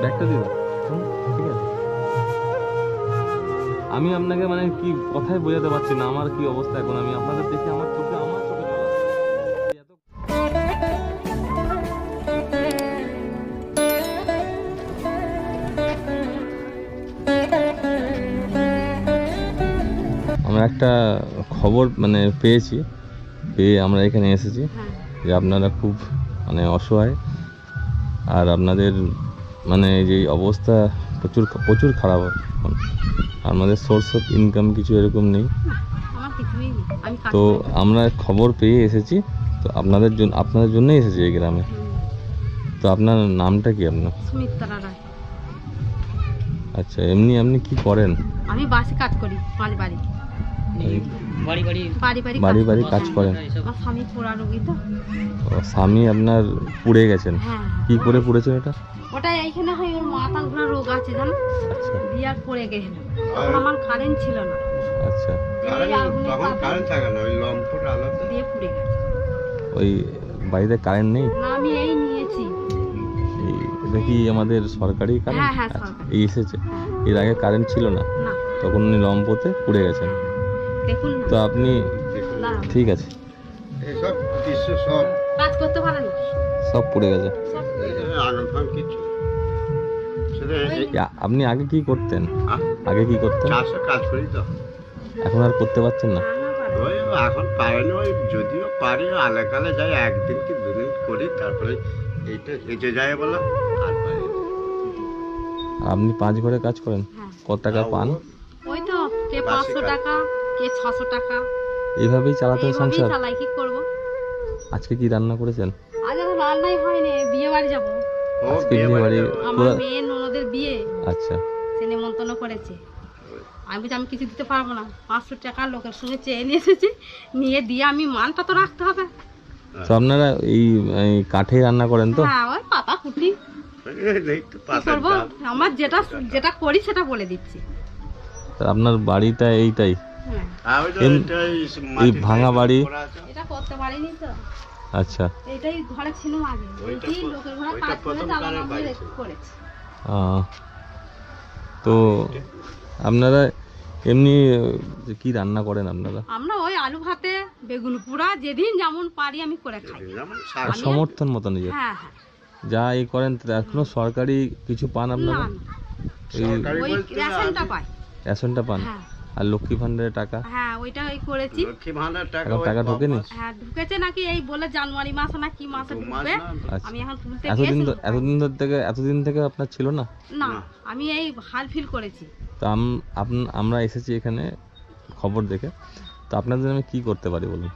ব্যাগটা ঠিক আছে। আমি আপনাকে মানে কি কথাই বোঝাতে পারছি না আমার কি অবস্থা এখন? আমি আপনাদের দেখে আমার চোখে আমার চোখে আমরা একটা খবর মানে পেয়েছি পেয়ে আমরা এখানে এসেছি হ্যাঁ। যে আপনারা খুব মানে অসহায় আর আপনাদের মানে এই যে অবস্থা প্রচুর প্রচুর খারাপ আমাদের সোর্স অফ ইনকাম কিছু এরকম নেই। আমার কিছুই নেই। আমি কাজ তো আমরা খবর পেয়ে এসেছি। তো আপনাদের জন্য আপনাদের জন্যই এসেছি এই গ্রামে। তো আপনার নামটা কি আপনার? আচ্ছা এমনি আপনি কি করেন? আমি বাসে কাজ করি পাঁচ বাড়ি। বাড়ি? বাড়ি বাড়ি। বাড়ি বাড়ি কাজ বাড়ি করি। কাজ করেন? স্বামী পোড়া রোগী তো। ও, স্বামী আপনার পুড়ে গেছেন। হ্যাঁ। কি করে পুড়েছেন এটা? ওটা এইখানে হয় ওর মাথা ঘোরা রোগ আছে জানো? আচ্ছা। দিয়ে আর পড়ে গেছিল তখন আমার কারেন্ট ছিল না। আচ্ছা। তখন কারেন্ট থাকে না ওই লম্পট আলোতে? দিয়ে পুড়ে গেছে। ওই বাড়িতে কারেন্ট নেই? না আমি এই নিয়েছি। এটা কি আমাদের সরকারি কারেন্ট হ্যাঁ, হ্যাঁ, আচ্ছা, সরকারি। এই এসেছে। এর আগে কারেন্ট ছিল না? তখন উনি লম্পতে পুড়ে গেছেন। দেখুন তো আপনি ঠিক আছে। এসব দৃশ্য সব কাজ করতে পারেন না? সব পুড়ে গেছে। আপনি আগে কি করতেন? আগে কি করতেন? চাষে কাজ করি তো। এখন আর করতে পারছেন না? পারে। ওই এখন পারে না ওই যদিও পারি আলেকালে যাই একদিন কি দুদিন করি তারপরে এইটা এসে যায় বলো আর পারি আপনি পাঁচ ঘরে কাজ করেন? হ্যাঁ। কত টাকা পান? ওই তো কে পাঁচশো টাকা কে ছশো টাকা। এইভাবেই চালাতে সংসার? চালাই কি করব? আজকে কি রান্না করেছেন? আজ আর রান্নাই হয়নি বিয়ে বাড়ি যাব। ও আজকে বিয়ে বাড়ি আমার মেয়ে ননদের বিয়ে। আচ্ছা। সে নিমন্ত্রণ করেছে। আমি বলছি আমি কিছু দিতে পারব না। পাঁচশো টাকা লোকের সঙ্গে চেয়ে নিয়ে এসেছি। নিয়ে দিয়ে আমি মানটা তো রাখতে হবে। তো আপনারা এই এই কাঠে রান্না করেন তো? হ্যাঁ ওই পাতা কুটি। আমার যেটা যেটা করি সেটা বলে দিচ্ছি। তা আপনার বাড়িটা এইটাই? এই ভাঙা বাড়ি? এটা করতে পারিনি তো। আচ্ছা। এটাই ঘরে ছিল আগে। ওইটাই লোকের ঘরে কাজ করে বাড়ি করেছে। তো আপনারা এমনি কি রান্না করেন আপনারা? আমরা ওই আলু ভাতে বেগুন পোড়া যেদিন যেমন পারি আমি করে খাই। যেমন সমর্থন মতো নিজের। হ্যাঁ হ্যাঁ। যা এই করেন এখনও সরকারি কিছু পান আপনারা? না সরকারি বলতে রেশনটা আমি- রেশনটা পান? হ্যাঁ। আর লক্ষ্মী ভান্ডারের টাকা? হ্যাঁ ওইটা ওই করেছি। লক্ষ্মী ভান্ডার টাকা ওই টাকা ঢোকেনি? হ্যাঁ ঢুকেছে নাকি এই বলে জানুয়ারি মাসে না কি মাসে ঢুকবে? আচ্ছা। আমি এখন তুলতে এতদিন এতদিন ধর থেকে এতদিন থেকে আপনার ছিল না? না। আমি এই হাল ফিল করেছি। তো আম- আমরা এসেছি এখানে খবর দেখে। তো আপনাদের আমি কি করতে পারি বলুন?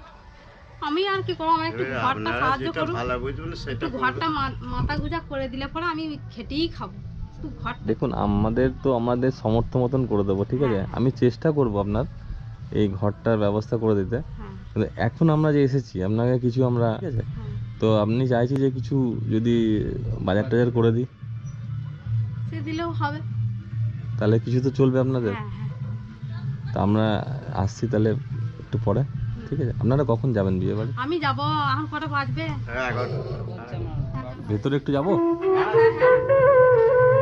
আমি আর কি করব? আমার একটু ঘরটা সাহায্য করুন। ভালো একটু সেটা ঘরটা মাথা গুজা করে দিলে পরে আমি খেটেই খাব। দেখুন আমাদের তো আমাদের সমর্থ মতন করে দেবো ঠিক আছে? হ্যাঁ। আমি চেষ্টা করব আপনার এই ঘরটার ব্যবস্থা করে দিতে। হ্যাঁ। কিন্তু এখন আমরা যে এসেছি আপনাকে কিছু আমরা ঠিক আছে। হ্যাঁ। তো আপনি চাইছি যে কিছু যদি বাজার টাজার করে দিই? সে দিলেও হবে। তাহলে কিছু তো চলবে আপনাদের? হ্যাঁ হ্যাঁ। তো আমরা আসছি তাহলে একটু পরে ঠিক আছে? আপনারা কখন যাবেন বিয়ে বাড়ি? আমি যাব এখন কটা বাজবে? হ্যাঁ, ভেতরে একটু যাব?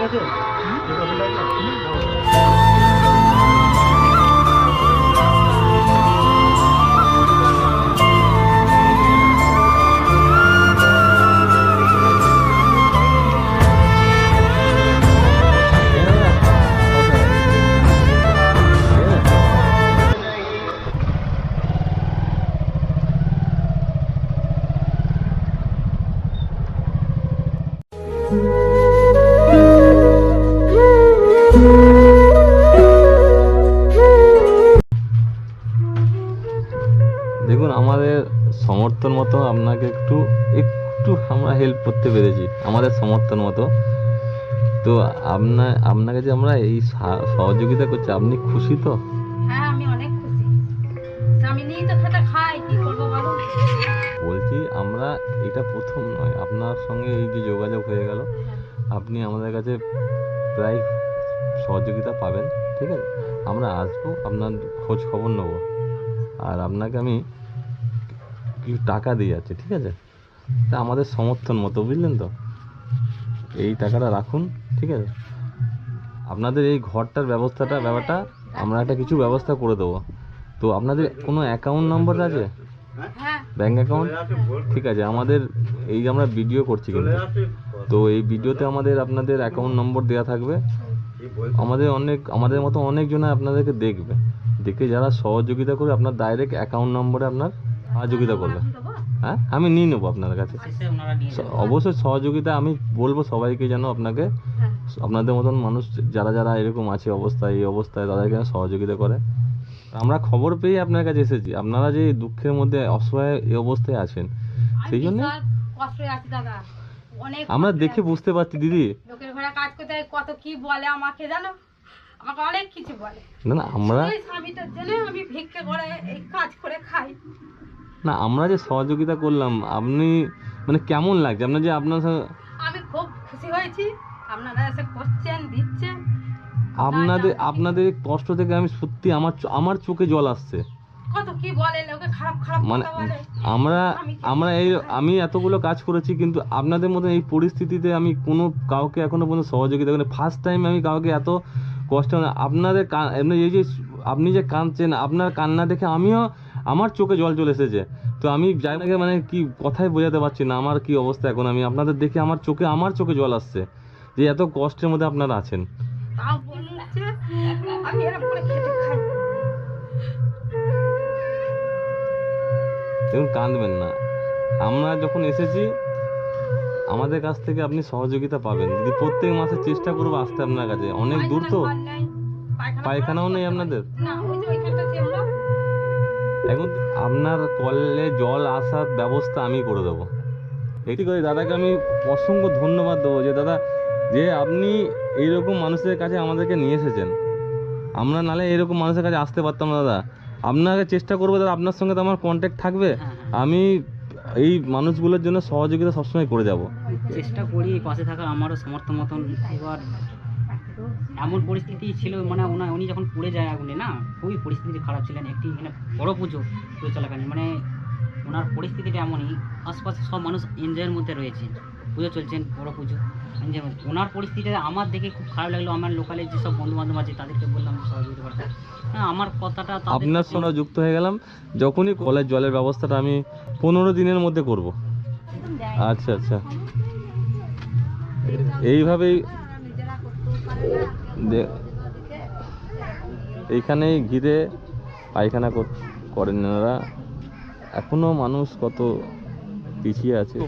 দুটো বাড়ি দেখুন বিল করবেন একটা বিল করবেন না দেখুন আমাদের সমর্থন মতো আপনাকে একটু একটু আমরা হেল্প করতে পেরেছি আমাদের সমর্থন মতো। তো আপনার আপনাকে যে আমরা এই সহযোগিতা করছি আপনি খুশি তো? বলছি আমরা এটা প্রথম নয় আপনার সঙ্গে এই যে যোগাযোগ হয়ে গেল আপনি আমাদের কাছে প্রায় সহযোগিতা পাবেন ঠিক আছে? আমরা আসব আপনার খোঁজ খবর নেব। আর আপনাকে আমি কিছু টাকা দিয়ে যাচ্ছি ঠিক আছে? তা আমাদের সমর্থন মতো বুঝলেন তো? এই টাকাটা রাখুন ঠিক আছে? আপনাদের এই ঘরটার ব্যবস্থাটা ব্যাপারটা আমরা একটা কিছু ব্যবস্থা করে দেবো। তো আপনাদের কোনো অ্যাকাউন্ট নম্বর আছে? ব্যাঙ্ক অ্যাকাউন্ট ঠিক আছে আমাদের এই যে আমরা ভিডিও করছি কিন্তু। তো এই ভিডিওতে আমাদের আপনাদের অ্যাকাউন্ট নম্বর দেওয়া থাকবে। আমাদের অনেক আমাদের মতো অনেকজনে আপনাদেরকে দেখবে। দেখে যারা সহযোগিতা করে আপনার ডাইরেক্ট অ্যাকাউন্ট নম্বরে আপনার সহযোগিতা করবে। হ্যাঁ? আমি নিয়ে নেব আপনার কাছে। অবশ্যই সহযোগিতা আমি বলব সবাইকে যেন আপনাকে আপনাদের মতন মানুষ যারা যারা এরকম আছে অবস্থায় এই অবস্থায় তাদেরকে যেন সহযোগিতা করে। আমরা খবর পেয়ে আপনার কাছে এসেছি। আপনারা যে দুঃখের মধ্যে অসহায় এই অবস্থায় আছেন সেই জন্য কষ্টে আছি দাদা। অনেক আমরা দেখে বুঝতে পারছি দিদি। লোকের ঘরে কাজ করতে কত কি বলে আমাকে জানো? আমাকে অনেক কিছু বলে। না না আমরা স্বামীটার জন্য আমি ভিক্ষে করে এই কাজ করে খাই। না আমরা যে সহযোগিতা করলাম আপনি মানে কেমন লাগছে? আপনার যে আপনার আমি খুব খুশি হয়েছি। আপনারা এসে করছেন দিচ্ছেন। আপনাদের আপনাদের কষ্ট থেকে আমি সত্যি আমার আমার চোখে জল আসছে। কত কি বলে লোকে খারাপ খারাপ মানে কথা বলে। আমরা আমি আমরা এই আমি এতগুলো কাজ করেছি কিন্তু আপনাদের মতো এই পরিস্থিতিতে আমি কোনো কাউকে এখনও পর্যন্ত সহযোগিতা করি ফার্স্ট টাইম আমি কাউকে এত কষ্ট আপনাদের এমনি এই যে আপনি যে কাঁদছেন আপনার কান্না দেখে আমিও আমার চোখে জল চলে এসেছে। তো আমি যাই না মানে কি কথাই বোঝাতে পারছি না আমার কি অবস্থা এখন? আমি আপনাদের দেখে আমার চোখে আমার চোখে জল আসছে যে এত কষ্টের মধ্যে আপনারা আছেন। তাও বলছে। আমি এরকম দেখুন কাঁদবেন না। আমরা যখন এসেছি আমাদের কাছ থেকে আপনি সহযোগিতা পাবেন। যদি প্রত্যেক মাসে চেষ্টা করব আসতে আপনার কাছে। অনেক দূর তো? পায়খানাও নেই আপনাদের? এখন আপনার কলে জল আসার ব্যবস্থা আমি করে দেবো। একটি করে দাদাকে আমি অসংখ্য ধন্যবাদ দেবো যে দাদা যে আপনি এইরকম মানুষের কাছে আমাদেরকে নিয়ে এসেছেন। আমরা নালে এরকম মানুষের কাছে আসতে পারতাম না দাদা। আপনাকে চেষ্টা করব দাদা আপনার সঙ্গে তো আমার কন্ট্যাক্ট থাকবে। আমি এই মানুষগুলোর জন্য সহযোগিতা সবসময় করে যাব। চেষ্টা করি পাশে থাকা আমারও সমর্থ মতন। এবার এমন পরিস্থিতি ছিল মানে ওনা উনি যখন পড়ে যায় আগুনে না খুবই পরিস্থিতি খারাপ ছিলেন। একটি এখানে বড় পুজো পুজো চলাকালীন। মানে ওনার পরিস্থিতিটা এমনই আশপাশে সব মানুষ এনজয়ের মধ্যে রয়েছে। পুজো চলছেন, বড় পুজো। মধ্যে ওনার পরিস্থিতিটা আমার দেখে খুব খারাপ লাগল। আমার লোকালে যেসব বন্ধু বান্ধব আছে, তাদেরকে বললাম সহযোগিতা করতে হ্যাঁ আমার কথাটা আপনার সঙ্গে যুক্ত হয়ে গেলাম। যখনই কলের জলের ব্যবস্থাটা আমি পনেরো দিনের মধ্যে করব। আচ্ছা আচ্ছা। এইভাবেই এইখানেই ঘিরে পায়খানা করেন এখনও মানুষ কত পিছিয়ে আছে।